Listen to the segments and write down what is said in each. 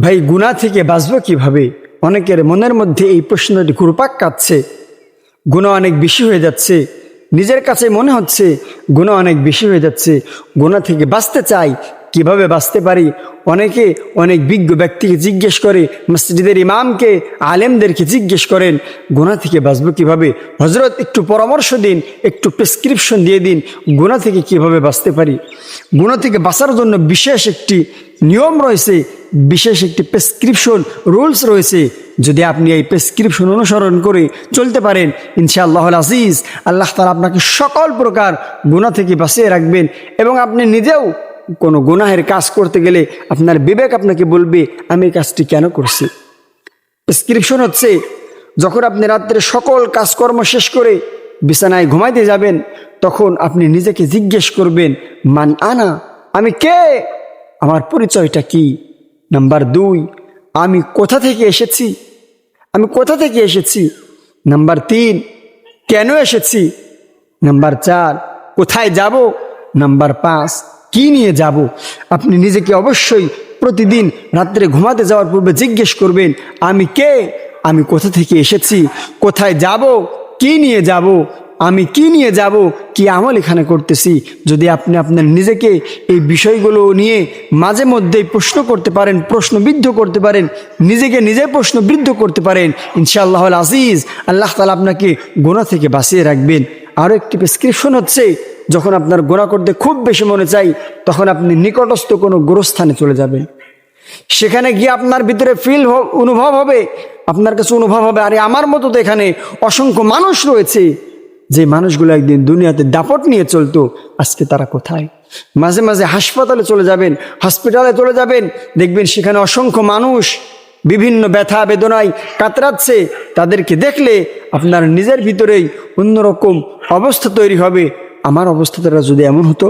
ভাই গুণা থেকে বাঁচবো কীভাবে? অনেকের মনের মধ্যে এই প্রশ্নটি ঘুরপাক কাচ্ছে গুণা অনেক বেশি হয়ে যাচ্ছে। নিজের কাছে মনে হচ্ছে গুণা অনেক বেশি হয়ে যাচ্ছে। গুণা থেকে বাঁচতে চাই, কীভাবে বাঁচতে পারি? অনেকে অনেক বিজ্ঞ ব্যক্তিকে জিজ্ঞেস করে, মসজিদের ইমামকে, আলেমদেরকে জিজ্ঞেস করেন গোনা থেকে বাঁচবো কীভাবে? হজরত একটু পরামর্শ দিন, একটু প্রেসক্রিপশন দিয়ে দিন গুণা থেকে কীভাবে বাঁচতে পারি? গুণা থেকে বাঁচার জন্য বিশেষ একটি নিয়ম রয়েছে বিশেষ একটি প্রেসক্রিপশন রুলস রয়েছে। যদি আপনি এই প্রেসক্রিপশন অনুসরণ করে চলতে পারেন, ইনশাআল্লাহ আজিজ আল্লাহ তালা আপনাকে সকল প্রকার গুণা থেকে বাঁচিয়ে রাখবেন এবং আপনি নিজেও কোনো গুনাহের কাজ করতে গেলে আপনার বিবেক আপনাকে বলবে, আমি এই কাজটি কেন করছি? প্রেসক্রিপশন হচ্ছে, যখন আপনি রাত্রে সকল কাজকর্ম শেষ করে বিছানায় ঘুমাইতে যাবেন, তখন আপনি নিজেকে জিজ্ঞেস করবেন, মান আনা? আমি কে? আমার পরিচয়টা কি? নাম্বার দুই, আমি কোথা থেকে এসেছি? আমি কোথা থেকে এসেছি? নাম্বার তিন, কেন এসেছি? নাম্বার চার, কোথায় যাব? নাম্বার পাঁচ, কি নিয়ে যাব? আপনি নিজেকে অবশ্যই প্রতিদিন রাত্রে ঘুমাতে যাওয়ার পূর্বে জিজ্ঞেস করবেন, আমি কে? আমি কোথা থেকে এসেছি? কোথায় যাব? কি নিয়ে যাব? আমি কি নিয়ে যাব, কি আমল এখানে করতেছি? যদি আপনি আপনার নিজেকে এই বিষয়গুলো নিয়ে মাঝে মধ্যেই প্রশ্ন করতে পারেন, প্রশ্নবিদ্ধ করতে পারেন, নিজেকে নিজে প্রশ্নবিদ্ধ করতে পারেন ইনশাআল্লাহ আজিজ, আল্লাহ তালা আপনাকে গোনা থেকে বাঁচিয়ে রাখবেন। আরও একটি প্রেসক্রিপশন হচ্ছে, যখন আপনার গোনা করতে খুব বেশি মনে চাই, তখন আপনি নিকটস্থ কোনো গোরস্থানে চলে যাবেন। সেখানে গিয়ে আপনার ভিতরে ফিল অনুভব হবে, আপনার কাছে অনুভব হবে, আরে আমার মতো তো এখানে অসংখ্য মানুষ রয়েছে। যে মানুষগুলো একদিন দুনিয়াতে দাপট নিয়ে চলতো, আজকে তারা কোথায়? মাঝে মাঝে হাসপাতালে চলে যাবেন, হসপিটালে চলে যাবেন, দেখবেন সেখানে অসংখ্য মানুষ বিভিন্ন ব্যথা, বেদনায় কাতরাচ্ছে। তাদেরকে দেখলে আপনার নিজের ভিতরেই অন্যরকম অবস্থা তৈরি হবে। আমার অবস্থাটা যদি এমন হতো,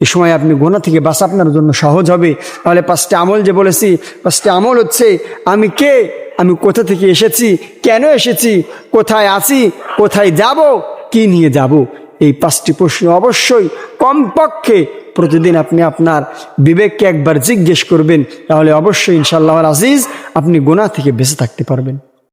এ সময় আপনি গোনা থেকে বাঁচা আপনার জন্য সহজ হবে। তাহলে পাঁচটা আমল যে বলেছি, পাঁচটা আমল হচ্ছে, আমি কে? আমি কোথা থেকে এসেছি? কেন এসেছি? কোথায় আছি? কোথায় যাব? কি নিয়ে যাব। এই পাঁচটি প্রশ্ন অবশ্যই কমপক্ষে প্রতিদিন আপনি আপনার বিবেককে একবার জিজ্ঞেস করবেন। তাহলে অবশ্যই ইনশাল্লাহ আজিজ আপনি গোনা থেকে বেঁচে থাকতে পারবেন।